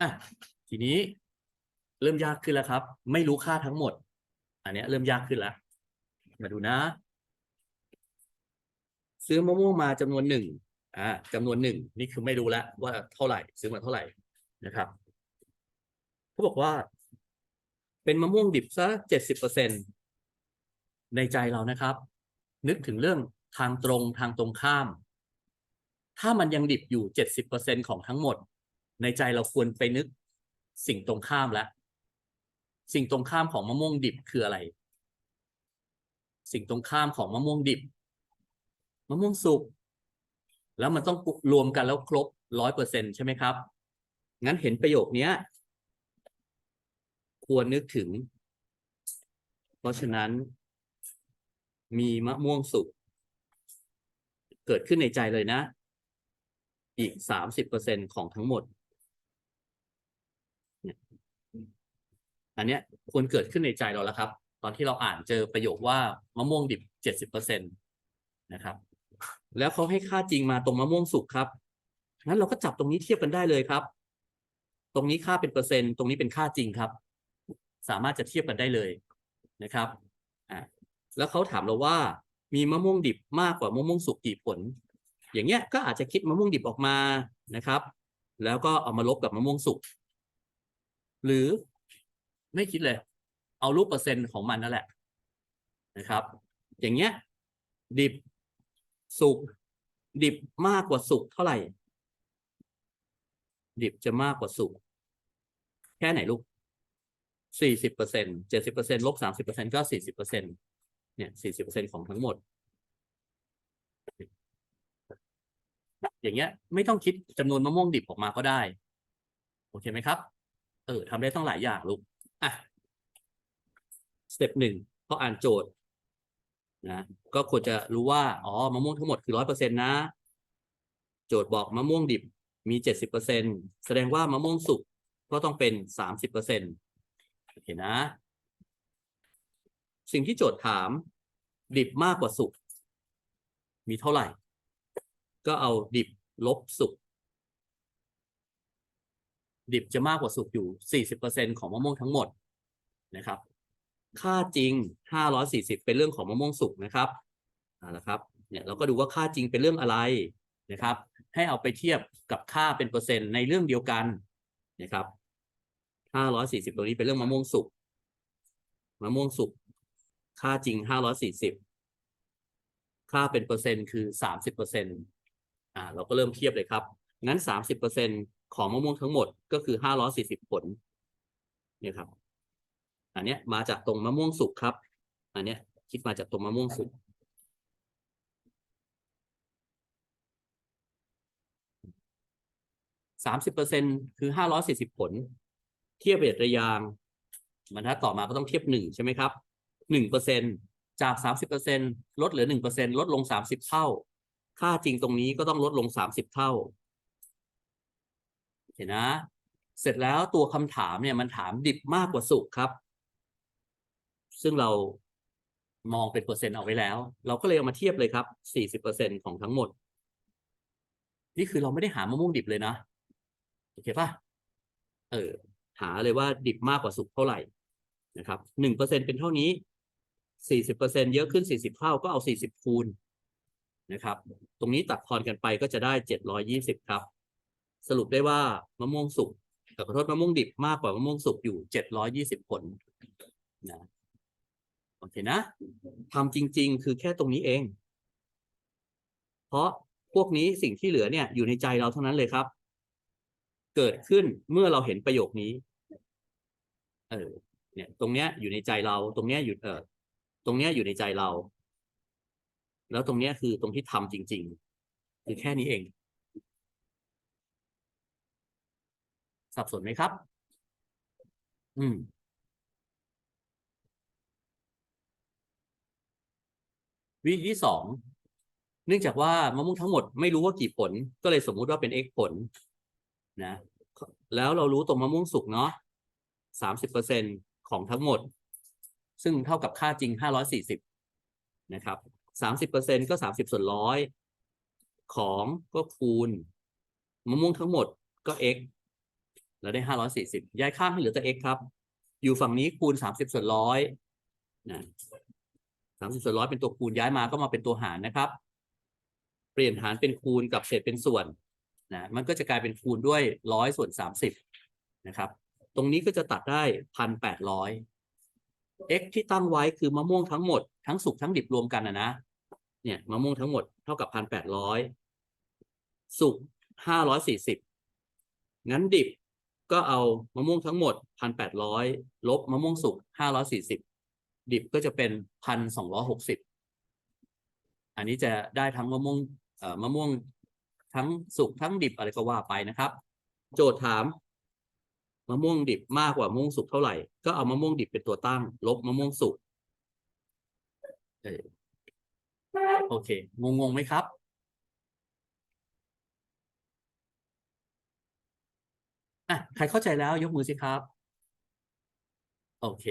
อะทีนี้เริ่มยากขึ้นแล้วครับ ไม่รู้ค่าทั้งหมด อันนี้เริ่มยากขึ้นแล้ว มาดูนะ ซื้อมะม่วงมาจำนวนหนึ่งอ่าจำนวนหนึ่งนี่คือไม่รู้แล้วว่าเท่าไหร่ ซื้อมาเท่าไหร่นะครับเขาบอกว่า เป็นมะม่วงดิบซะเจ็ดสิบเปอร์เซ็นในใจเรานะครับ นึกถึงเรื่องทางตรงทางตรงข้าม ถ้ามันยังดิบอยู่เจ็ดสิบเปอร์เซ็นของทั้งหมด ในใจเราควรไปนึกสิ่งตรงข้ามแล้วสิ่งตรงข้ามของมะม่วงดิบคืออะไร สิ่งตรงข้ามของมะม่วงดิบ มะม่วงสุกแล้วมันต้องรวมกันแล้วครบร้อยเปอร์เซ็นใช่ไหมครับ งั้นเห็นประโยคนี้ควรนึกถึง เพราะฉะนั้นมีมะม่วงสุกเกิดขึ้นในใจเลยนะ อีกสามสิบเปอร์เซ็นของทั้งหมด อันเนี้ยควรเกิดขึ้นในใจเราแล้วครับ ตอนที่เราอ่านเจอประโยคว่ามะม่วงดิบเจ็ดสิบเปอร์เซ็นตนะครับ แล้วเขาให้ค่าจริงมาตรงมะม่วงสุกครับงั้นเราก็จับตรงนี้เทียบกันได้เลยครับ ตรงนี้ค่าเป็นเปอร์เซ็นต์ตรงนี้เป็นค่าจริงครับ สามารถจะเทียบกันได้เลยนะครับอ่าแล้วเขาถามเราว่ามีมะม่วงดิบมากกว่ามะม่วงสุกกี่ผล อย่างเงี้ยก็อาจจะคิดมะม่วงดิบออกมานะครับ แล้วก็เอามาลบกับมะม่วงสุกหรือ ไม่คิดเลย เอารูปเปอร์เซ็นต์ของมันนั่นแหละนะครับ อย่างเงี้ย ดิบสุกดิบมากกว่าสุกเท่าไหร่ ดิบจะมากกว่าสุกแค่ไหนลูกสี่สิบเปอร์เซ็นเจ็ดสิบเปอร์เซ็นลบสามสิบเปอร์เซ็นก็สี่สิบเปอร์เซ็นเนี่ยสี่สิบเปอร์เซ็นของทั้งหมด อย่างเงี้ย ไม่ต้องคิดจำนวนมะม่วงดิบออกมาก็ได้ โอเคไหมครับ เออทำได้ต้องหลายอย่างลูก เต็ปหนึ่งพออ่านโจทย์นะก็ควรจะรู้ว่า อ๋อมะม่วงทั้งหมดคือร้อยเปอร์เซ็นต์นะ โจทย์บอกมะม่วงดิบมีเจ็ดสิบเปอร์เซ็นตแสดงว่ามะม่วงสุกก็ต้องเป็นสามสิบเปอร์เซ็นต์โอเคนะ สิ่งที่โจทย์ถามดิบมากกว่าสุกมีเท่าไหร่ ก็เอาดิบลบสุกดิบจะมากกว่าสุกอยู่ 40%ของมะม่วงทั้งหมดนะครับ ค่าจริง 540 เป็นเรื่องของมะม่วงสุกนะครับเอาละครับเนี่ยเราก็ดูว่าค่าจริงเป็นเรื่องอะไรนะครับ ให้เอาไปเทียบกับค่าเป็นเปอร์เซ็นต์ในเรื่องเดียวกันนะครับ 540ตรงนี้เป็นเรื่องมะม่วงสุกมะม่วงสุกค่าจริง 540 ค่าเป็นเปอร์เซ็นต์คือ 30%อร์เซ่าเราก็เริ่มเทียบเลยครับ งั้น 30%ของมะม่วงทั้งหมดก็คือ 540 ผลเนี่ยครับ อันเนี้ยมาจากตรงมะม่วงสุกครับ อันเนี้ยคิดมาจากตรงมะม่วงสุกสามสิบเปอร์เซ็นคือห้าร้อยสี่สิบผล เทียบเหตุระยางบรรทัดต่อมาก็ต้องเทียบหนึ่งใช่ไหมครับหนึ่งเปอร์เซ็นจากสามสิบเปอร์เซ็นลดเหลือหนึ่งเปอร์เซ็นลดลงสามสิบเท่า ค่าจริงตรงนี้ก็ต้องลดลงสามสิบเท่า เห็นนะ เสร็จแล้วตัวคำถามเนี่ยมันถามดิบมากกว่าสุกครับ ซึ่งเรามองเป็นเปอร์เซ็นต์เอาไว้แล้ว เราก็เลยเอามาเทียบเลยครับสี่สิบเปอร์เซ็นของทั้งหมด นี่คือเราไม่ได้หามะม่วงดิบเลยนะ โอเคป่ะเออ หาเลยว่าดิบมากกว่าสุกเท่าไหร่นะครับหนึ่งเปอร์เซ็นเป็นเท่านี้สี่สิบเปอร์เซ็นเยอะขึ้นสี่สิบเท่าก็เอาสี่สิบคูณนะครับ ตรงนี้ตัดทอนกันไปก็จะได้เจ็ดร้อยี่สิบครับ สรุปได้ว่ามะม่วงสุกขอโทษมะม่วงดิบมากกว่ามะม่วงสุกอยู่เจ็ดร้อยี่สิบผลนะ โอเคนะทำจริง ๆ คือแค่ตรงนี้เอง เพราะพวกนี้สิ่งที่เหลือเนี่ย อยู่ในใจเราเท่านั้นเลยครับ เกิดขึ้นเมื่อเราเห็นประโยคนี้ เออ เนี่ย ตรงเนี้ยอยู่ในใจเรา ตรงเนี้ยอยู่เออตรงเนี้ยอยู่ในใจเรา แล้วตรงเนี้ยคือตรงที่ทำจริง ๆ คือแค่นี้เอง สับสนไหมครับ อืม วิธีที่สองเนื่องจากว่ามะม่วงทั้งหมดไม่รู้ว่ากี่ผล ก็เลยสมมุติว่าเป็น x ผลนะแล้วเรารู้ตรงมะม่วงสุกเนาะสามสิบเปอร์เซ็นของทั้งหมด ซึ่งเท่ากับค่าจริงห้าร้อยสี่สิบนะครับสามสิบเปอร์เซ็นก็สามสิบส่วนร้อยของก็คูณมะม่วงทั้งหมดก็ x เราได้ห้าร้อยสี่สิบย้ายข้างให้เหลือแตัว x ครับ อยู่ฝั่งนี้คูณสามสิบส่วนร้อยนะ สามสิบส่วนร้อยเป็นตัวคูณย้ายมาก็มาเป็นตัวหารนะครับ เปลี่ยนหารเป็นคูณกับเศษเป็นส่วนนะมันก็จะกลายเป็นคูณด้วยร้อยส่วนสามสิบนะครับ ตรงนี้ก็จะตัดได้พันแปดร้อย x ที่ตั้งไว้คือมะม่วงทั้งหมดทั้งสุกทั้งดิบรวมกันนะนะเนี่ยมะม่วงทั้งหมดเท่ากับพันแปดร้อยสุกห้าร้อยสี่สิบงั้นดิบก็เอามะม่วงทั้งหมดพันแปดร้อยลบมะม่วงสุกห้าร้อยสี่สิบ ดิบก็จะเป็นพันสองร้อยหกสิบอันนี้จะได้ทั้งมะม่วงเอ่อมะม่วงทั้งสุกทั้งดิบอะไรก็ว่าไปนะครับ โจทย์ถามมะม่วงดิบมากกว่ามะม่วงสุกเท่าไหร่ ก็เอามะม่วงดิบเป็นตัวตั้ง ลบมะม่วงสุกโอเค งงงไหมครับ อะ ใครเข้าใจแล้วยกมือสิครับ โอเค